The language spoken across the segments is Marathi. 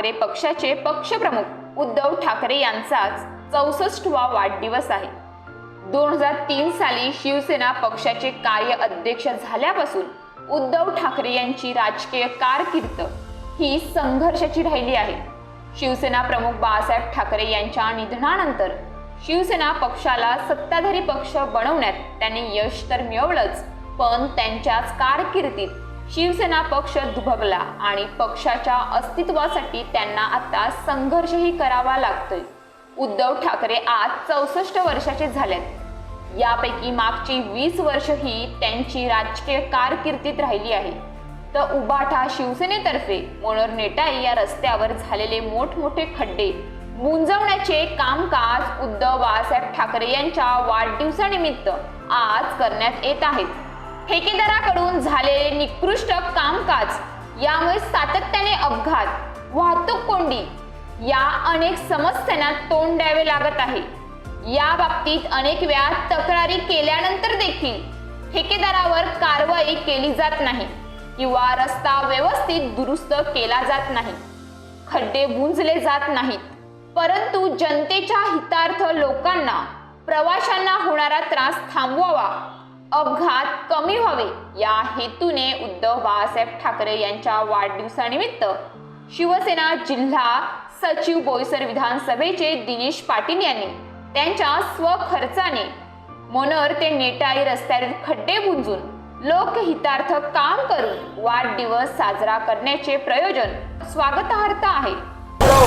ठाकरे पक्षाचे पक्षप्रमुख उद्धव ठाकरे यांचाच चौसष्टवा वाढदिवस आहे. दोन हजार तीन साली शिवसेना पक्षाचे कार्य अध्यक्ष झाल्यापासून उद्धव ठाकरे यांची राजकीय कारकीर्द ही संघर्षाची राहिली आहे. शिवसेना प्रमुख बाळासाहेब ठाकरे यांच्या निधनानंतर शिवसेना पक्षाला सत्ताधारी पक्ष बनवण्यात त्यांनी यश तर मिळवलंच पण त्यांच्याच कारकिर्दीत शिवसेना पक्ष दुभगला आणि पक्षाच्या अस्तित्वासाठी त्यांना आता संघर्षही करावा लागतोय. उद्धव ठाकरे आज चौसष्ट वर्षाचे झालेत. यापैकी मागची वीस वर्ष ही त्यांची राजकीय कारकिर्दीत राहिली आहे. तर उबाठा शिवसेनेतर्फे मनोहर नेटाई या रस्त्यावर झालेले मोठमोठे खड्डे मुंजवण्याचे कामकाज उद्धव बाळासाहेब ठाकरे यांच्या वाढदिवसानिमित्त आज करण्यात येत आहेत. ठेकेदाराकडून झालेले निकृष्ट कामकाज यामुळे सातत्याने अपघात वाहतूक कोंडी या अनेक समस्यांना तोंड द्यावे लागत आहे. या बाबतीत अनेक वेळा तक्रारी केल्यानंतर देखील ठेकेदारावर कारवाई केली जात नाही किंवा रस्ता व्यवस्थित दुरुस्त केला जात नाही. खड्डे बुंजले जात नाहीत. परंतु जनतेच्या हितार्थ लोकांना प्रवाशांना होणारा त्रास थांबवावा अपघात कमी व्हावे. या हेतूने उद्धव बाळासाहेब ठाकरे यांच्या वाढदिवसानिमित्त शिवसेना जिल्हा सचिव बोईसर विधानसभेचे दिनेश पाटील यांनी त्यांच्या स्वखर्चाने मनोर ते नेटाई रस्त्यावरील खड्डे बुंजून लोकहितार्थ काम करून वाढदिवस साजरा करण्याचे प्रयोजन स्वागतार्थ आहे.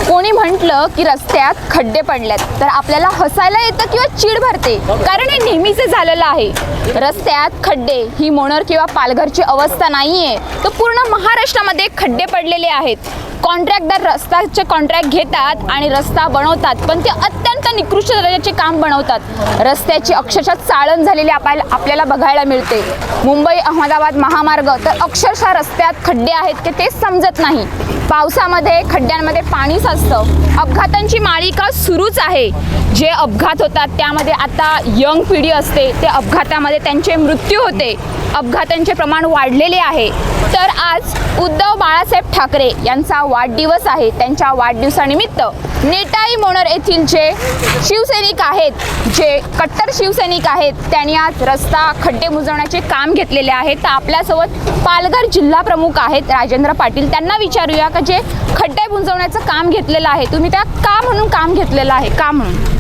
कोणी म्हटलं की रस्त्यात खड्डे पडल्यात तर आपल्याला हसायला येतं किंवा चीड भरते. कारण हे नेहमीच झालेलं आहे. रस्त्यात खड्डे ही मोणर किंवा पालघरची अवस्था नाहीये. तर पूर्ण महाराष्ट्रामध्ये खड्डे पडलेले आहेत. कॉन्ट्रॅक्टदार रस्त्याचे कॉन्ट्रॅक्ट घेतात आणि रस्ता बनवतात पण ते अत्यंत निकृष्ट दर्जाचे काम बनवतात. रस्त्याची अक्षरशः चाळण झालेली आपल्याला आपल्याला बघायला मिळते. मुंबई अहमदाबाद महामार्ग तर अक्षरशः रस्त्यात खड्डे आहेत की तेच समजत नाही. पावसामध्ये खड्ड्यांमध्ये पाणी साचतं. अपघातांची मालिका सुरूच आहे. जे अपघात होतात त्यामध्ये आता यंग पिढी असते. ते अपघातामध्ये त्यांचे मृत्यू होते. अपघातांचे प्रमाण वाढलेले आहे. तर आज उद्धव बाळासाहेब ठाकरे यांचा वाढदिवस आहे. त्यांच्या वाढदिवसानिमित्त नेटाई मोनर येथील जे शिवसैनिक आहेत जे कट्टर शिवसैनिक आहेत त्यांनी आज रस्ता खड्डे मुजवण्याचे काम घेतलेले आहे तर आपल्यासोबत पालघर जिल्हा प्रमुख आहेत राजेंद्र पाटील. त्यांना विचारूया का जे खड्डे बुंजवण्याचं काम घेतलेलं आहे. तुम्ही त्या का म्हणून काम घेतलेलं आहे? का म्हणून?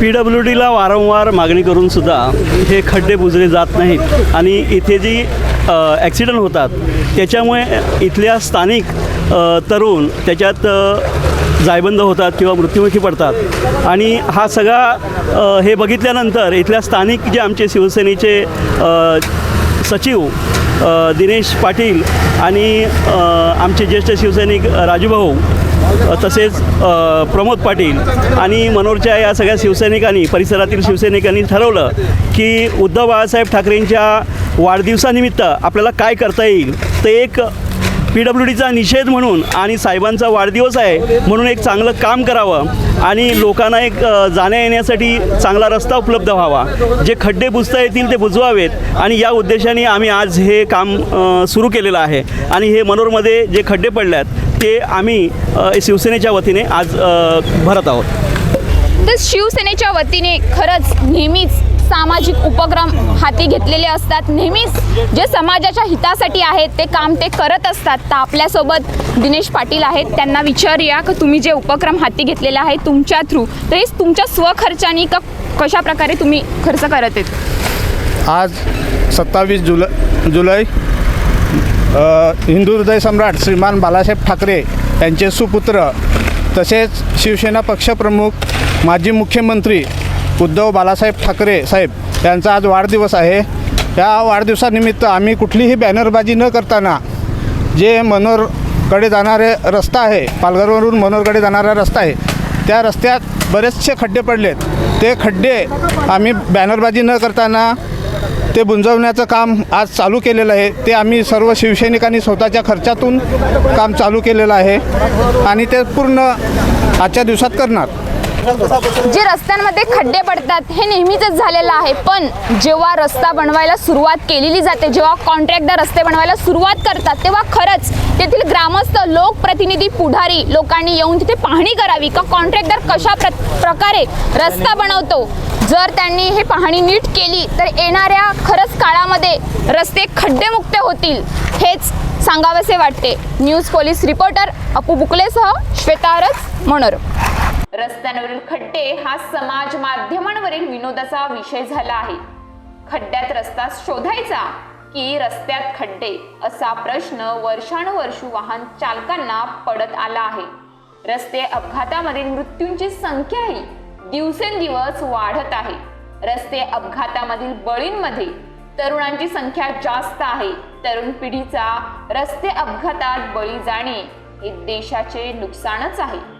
पी डब्ल्यू डीला वारंवार मागणी करून सुद्धा हे खड्डे बुजले जात नाहीत. आणि इथे जी ॲक्सिडंट होतात त्याच्यामुळे इथल्या स्थानिक तरुण त्याच्यात जायबंद होतात किंवा मृत्युमुखी पडतात. आणि हा सगळा हे बघितल्यानंतर इथल्या स्थानिक जे आमचे शिवसेनेचे सचिव दिनेश पाटील आणि आमचे ज्येष्ठ शिवसैनिक राजूभाऊ तसेच प्रमोद पाटील आणि मनोरच्या या सगळ्या शिवसैनिकांनी परिसरातील शिवसैनिकांनी ठरवलं की उद्धव बाळासाहेब ठाकरेंच्या वाढदिवसानिमित्त आपल्याला काय करता येईल ते एक पी डब्ल्यू डीचा निषेध म्हणून आणि साहेबांचा वाढदिवस आहे म्हणून एक चांगलं काम करावं आणि लोकांना एक जाण्या येण्यासाठी चांगला रस्ता उपलब्ध व्हावा. जे खड्डे बुजता येतील ते बुजवावेत आणि या उद्देशाने आम्ही आज हे काम सुरू केलेलं आहे. आणि हे मनोरमध्ये जे खड्डे पडल्यात ते आम्ही शिवसेनेच्या वतीने आज भरत आहोत. तर शिवसेनेच्या वतीने खरंच नेहमीच सामाजिक उपक्रम हाती घेतलेले असतात. नेहमीच जे समाजाच्या हितासाठी आहेत ते काम ते करत असतात. तर आपल्यासोबत दिनेश पाटील आहेत. त्यांना विचारूया की तुम्ही जे उपक्रम हाती घेतलेले आहे तुमच्या थ्रू? तर हे तुमच्या स्वखर्चाने का कशा प्रकारे तुम्ही खर्च करत आहेत? आज सत्तावीस जुलै जुलै हिंदू हृदय सम्राट श्रीमान बालासाहेब ठाकरे यांचे सुपुत्र तसेच शिवसेना पक्षप्रमुख माजी मुख्यमंत्री उद्धव बालासाहेब ठाकरे साहेब यांचा आज वाढदिवस आहे. या वाढदिवसानिमित्त आम्ही कुठलीही बॅनरबाजी न करताना जे मनोरकडे जाणारे रस्ता आहे पालघरवरून मनोरकडे जाणारा रस्ता आहे त्या रस्त्यात बरेचसे खड्डे पडलेत. ते खड्डे आम्ही बॅनरबाजी न करताना ते बुंजवण्याचं काम आज चालू केलेलं आहे. ते आम्ही सर्व शिवसैनिकांनी स्वतःच्या खर्चातून काम चालू केलेलं आहे आणि ते पूर्ण आजच्या दिवसात करणार. जे रस्त्यांमध्ये खड्डे पडतात हे नेहमीच झालेलं आहे. पण जेव्हा रस्ता बनवायला सुरुवात केलेली जाते जेव्हा कॉन्ट्रॅक्टर रस्ते बनवायला सुरुवात करतात तेव्हा खरंच तेथील ग्रामस्थ लोकप्रतिनिधी पुढारी लोकांनी येऊन तिथे पाहणी करावी का कॉन्ट्रॅक्टर कशा प्र प्रकारे रस्ता बनवतो? जर त्यांनी हे पाहणी नीट केली तर येणाऱ्या खरंच काळामध्ये रस्ते खड्डेमुक्त होतील हेच सांगावेसे वाटते. न्यूज पोलीस रिपोर्टर अपू बुकलेसह श्वेतारस मनोरम. रस्त्यांवरील खड्डे हा समाज माध्यमांवरील विनोदाचा विषय झाला आहे. खड्ड्यात रस्ता शोधायचा की रस्त्यात खड्डे असा प्रश्न वर्षानुवर्ष वाहन चालकांना पडत आला आहे. रस्ते अपघातामधील मृत्यूंची संख्याही दिवसेंदिवस वाढत आहे. रस्ते अपघातामधील बळींमध्ये तरुणांची संख्या जास्त आहे. तरुण पिढीचा रस्ते अपघातात बळी जाणे हे देशाचे नुकसानच आहे.